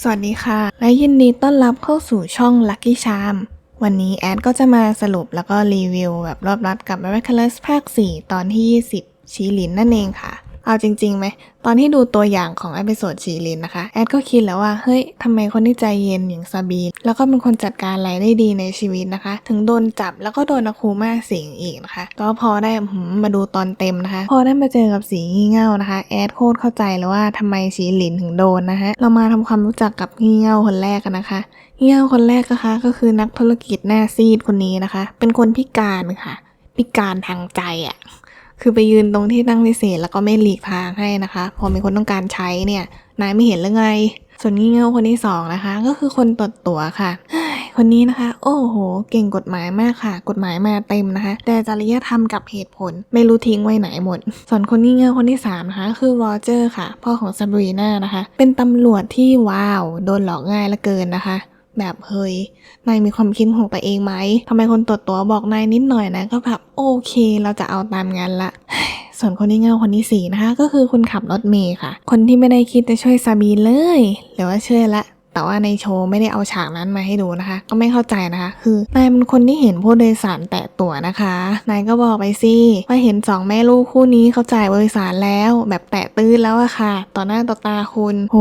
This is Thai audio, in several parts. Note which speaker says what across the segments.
Speaker 1: สวัสดีค่ะ และยินดีต้อนรับเข้าสู่ช่อง Lucky Charm วันนี้แอดก็จะมาสรุปแล้วก็รีวิวแบบรอบรัดกับ Miraculous ภาค 4 ตอนที่ 20 ชีลินนั่นเองค่ะ เอาจริงๆไหม ตอนที่ดูตัวอย่างของเอพิโซดชีลินนะคะ แอดก็คิดแล้วว่า เฮ้ยทำไมคนที่ใจเย็นอย่างซาบี แล้วก็เป็นคนจัดการอะไรได้ดีในชีวิตนะคะ ถึงโดนจับแล้วก็โดนอาคูมาสิงอีกนะคะ ก็พอได้มมาดูตอนเต็มนะคะ พอได้มาเจอกับสีงี่เง่านะคะ แอดโคตรเข้าใจเลยว่าทำไมชีลินถึงโดนนะคะ เรามาทำความรู้จักกับงี่เง่าคนแรกกันนะคะงี่เง่าคนแรกนะคะ ก็คือนักธุรกิจหน้าซีดคนนี้นะคะ เป็นคนพิการค่ะ พิการทางใจอะ่ะ คือไปยืนตรงที่นั่งพิเศษแล้วก็ไม่หลีกทางให้นะคะ พอมีคนต้องการใช้เนี่ย นายไม่เห็นหรือไง ส่วนงี่เง่าคนที่สองนะคะ ก็คือคนตดตั๋วค่ะคนนี้นะคะ โอ้โห เก่งกฎหมายมากค่ะ กฎหมายมาเต็มนะคะ แต่จริยธรรมกับเหตุผล ไม่รู้ทิ้งไว้ไหนหมด ส่วนคนงี่เง่าคนที่สามนะคะคือโรเจอร์ค่ะ พ่อของซาบรีนานะคะ เป็นตำรวจที่ว้าว โดนหลอกง่ายลือเกินนะคะ แบบเฮ้ยนายมีความคิดของตัวเองไหมทำไมคนตรวจตัวบอกนายนิดหน่อยนะก็แบบโอเค เราจะเอาตามงานละส่วนคนที่เงาคนที่สี่นะคะ ก็คือคนขับรถเมย์ค่ะ คนที่ไม่ได้คิดจะช่วยซาบีเลย หรือว่าเชื่อละแต่ว่าในโชว์ไม่ได้เอาฉากนั้นมาให้ดูนะคะ ก็ไม่เข้าใจนะคะ คือนายเป็นคนที่เห็นผู้โดยสารแตะตั๋วนะคะนายก็บอกไปสิว่าเห็นสองแม่ลูกคู่นี้เขาจ่ายบริสารแล้ว แบบแตะตื้นแล้วอะค่ะ ต่อหน้าต่อตาคุณโห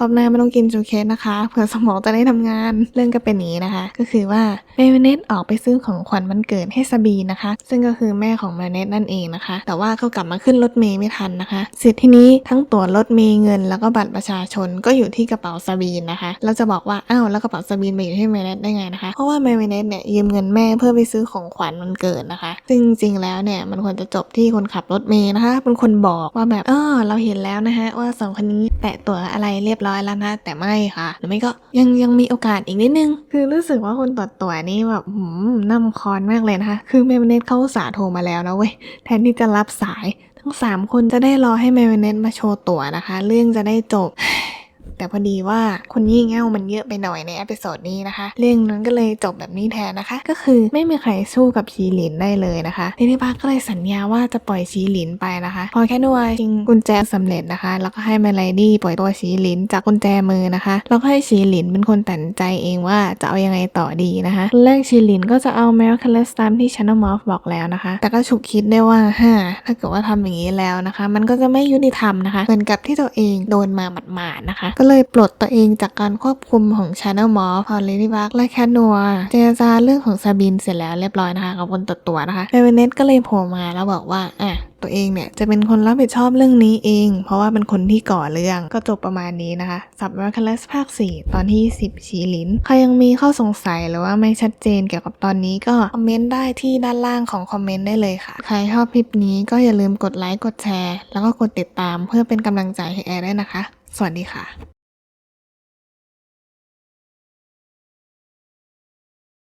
Speaker 1: รอบหน้าไม่ต้องกินจูเคสนะคะ เผื่อสมองจะได้ทำงาน เรื่องก็เป็นนี้นะคะ ก็คือว่าเมเวเนตออกไปซื้อของขวัญวันเกิดให้ซาบีนนะคะ ซึ่งก็คือแม่ของเมเวเนตนั่นเองนะคะ แต่ว่าเขากลับมาขึ้นรถเมย์ไม่ทันนะคะเสร็จทีนี้ทั้งตั๋วรถเมย์เงิน แล้วก็บัตรประชาชนก็อยู่ที่กระเป๋าซาบีนนะคะเราจะบอกว่าอ้าวแล้วกระเป๋าซาบีนมาอยู่ที่เมเวเนตได้ไงนะคะ เพราะว่าเมเวเนตเนี่ยยืมเงินแม่เพื่อไปซื้อของขวัญวันเกิดนะคะ ซึ่งจริงๆแล้วเนี่ยมันควรจะจบที่คนขับรถเมย์นะคะเป็นคนบอกว่าแบบเออเราเห็นแล้วนะคะว่าสองคนนี้แตะตั๋วอะไรเรียบร้อยแล้วนะ แต่ไม่ค่ะ หรือไม่ก็ยังยังมีโอกาสอีกนิดนึง คือรู้สึกว่าคนตรวจตั๋วนี่แบบหืมน้ำคอนมากเลยนะคะ คือเมเวเนตเขาสาโทรมาแล้วนะเว้ย แทนที่จะรับสาย ทั้ง 3 คนจะได้รอให้เมเวเนตมาโชว์ตั๋วนะคะ เรื่องจะได้จบ แต่พอดีว่าคนยี่เง่ามันเยอะไปหน่อยในเอพิโซดนี้นะคะ เรื่องนั้นก็เลยจบแบบนี้แทนนะคะ ก็คือไม่มีใครสู้กับชีหลินได้เลยนะคะทีนี้ป้าก็เลยสัญญาว่าจะปล่อยชีหลินไปนะคะ พอแค่นัวจริงกุญแจสำเร็จนะคะ แล้วก็ให้แมลดี้ปล่อยตัวชีหลินจากกุญแจมือนะคะ แล้วก็ให้ชีหลินเป็นคนตัดใจเองว่าจะเอายังไงต่อดีนะคะแรกชีหลินก็จะเอาแมวคัลเลสตามที่ชานอมอฟบอกแล้วนะคะ แต่ก็ฉุกคิดได้ว่าฮ่าถ้าเกิดว่าทำอย่างนี้แล้วนะคะ มันก็จะไม่ยุติธรรมนะคะเหมือนกับที่ตัวเองโดนมาหมาดๆนะคะก็เลยปลดตัวเองจากการควบคุมของชาแนอมอฟพอเลดี้บักและแคนัวเจรจาเรื่องของซาบินเสร็จแล้วเรียบร้อยนะคะกับคนตัดตัวนะคะเรเวเนตก็เลยโผล่มาแล้วบอกว่าอะตัวเองเนี่ยจะเป็นคนรับผิดชอบเรื่องนี้เอง เพราะว่าเป็นคนที่ก่อเรื่องก็จบประมาณนี้นะคะสับ m i r a c u l o u s ภาค 4 ตอนที่ 10 ชีลินใครยังมีข้อสงสัยหรือว่าไม่ชัดเจนเกี่ยวกับตอนนี้ก็คอมเมนต์ได้ที่ด้านล่างของคอมเมนต์ได้เลยค่ะ ใครชอบคลิปนี้ก็อย่าลืมกดไลค์กดแชร์ แล้วก็กดติดตามเพื่อเป็นกำลังใจให้แอร์ด้วยนะคะ สวัสดีค่ะ